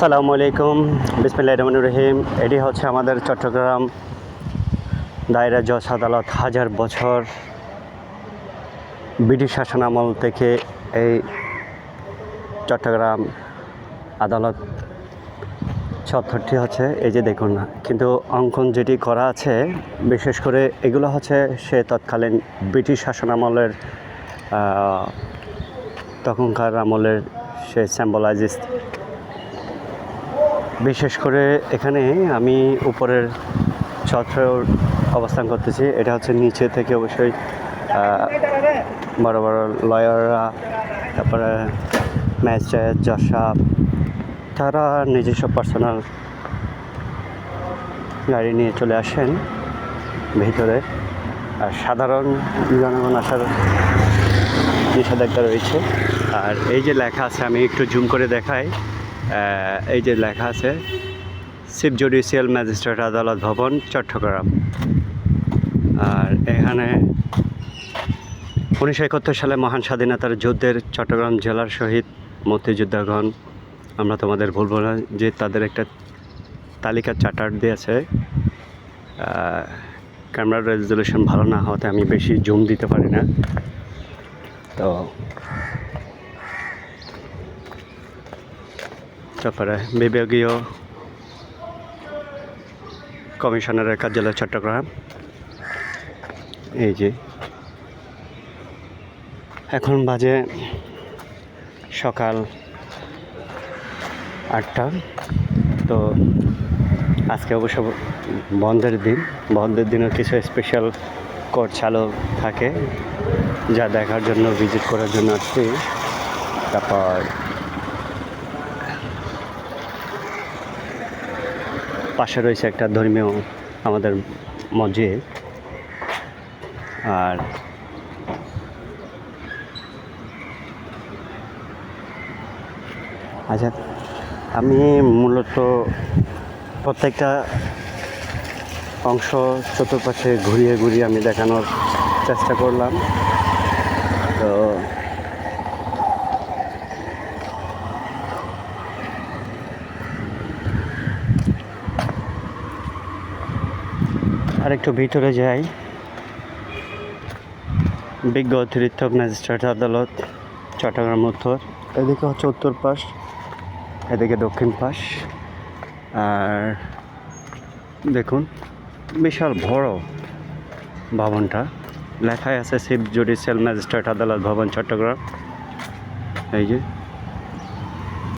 আসসালামু আলাইকুম। বিসমিল্লাহ রহমান রহিম। এটি হচ্ছে আমাদের চট্টগ্রাম দায়রা জজ আদালত হাজার বছর ব্রিটিশ শাসন আমল থেকে এই চট্টগ্রাম আদালত চত্বরটি হচ্ছে এই যে দেখুন না কিন্তু অঙ্কন যেটি করা আছে, বিশেষ করে এগুলো হচ্ছে সে তৎকালীন ব্রিটিশ শাসন আমলের তখনকার আমলের সে স্যাম্বলাইজিস বিশেষ করে এখানে আমি উপরের ছত্রে অবস্থান করতেছি। এটা হচ্ছে নিচে থেকে অবশ্যই বড় বড় লয়াররা, তারপরে ম্যাজিস্ট্রেট সাহেব তারা নিজস্ব পার্সোনাল গাড়ি নিয়ে চলে আসেন ভিতরে। আর সাধারণ জনগণ আসার নিষেধাজ্ঞা রয়েছে। আর এই যে লেখা আছে, আমি একটু জুম করে দেখাই। এই যে লেখা আছে চিফ জুডিশিয়াল ম্যাজিস্ট্রেট আদালত ভবন, চট্টগ্রাম। আর এখানে উনিশশো একাত্তর সালে মহান স্বাধীনতার যুদ্ধের চট্টগ্রাম জেলার শহীদ মুক্তিযোদ্ধাগণ, আমরা তোমাদের বলব না যে তাদের একটা তালিকা চার্টার দিয়েছে। ক্যামেরার রেজলিউশন ভালো না হওয়াতে আমি বেশি জুম দিতে পারি না। তো তারপরে বিভাগীয় কমিশনারের কার্যালয়, চট্টগ্রাম। এই যে। এখন বাজে সকাল আটটা। তো আজকে অবশ্য বন্ধের দিন। বন্ধের দিনও কিছু স্পেশাল কোর্ট চালু থাকে, যা দেখার জন্য ভিজিট করার জন্য আসছি। তারপর পাশে রয়েছে একটা ধর্মীয় আমাদের মসজিদ। আর আচ্ছা আমি মূলত প্রত্যেকটা অংশ চতুর্পাশে ঘুরিয়ে ঘুরিয়ে আমি দেখানোর চেষ্টা করলাম। তো আর একটু ভিতরে যাই। বিজ্ঞ অতিরিক্ত ম্যাজিস্ট্রেট আদালত চট্টগ্রাম উত্তর। এদিকে হচ্ছে উত্তর পাশ। এদিকে দক্ষিণ পাশ। আর দেখুন বিশাল বড় ভবনটা। লেখাই আছে চিফ জুডিশিয়াল ম্যাজিস্ট্রেট আদালত ভবন চট্টগ্রাম। এই যে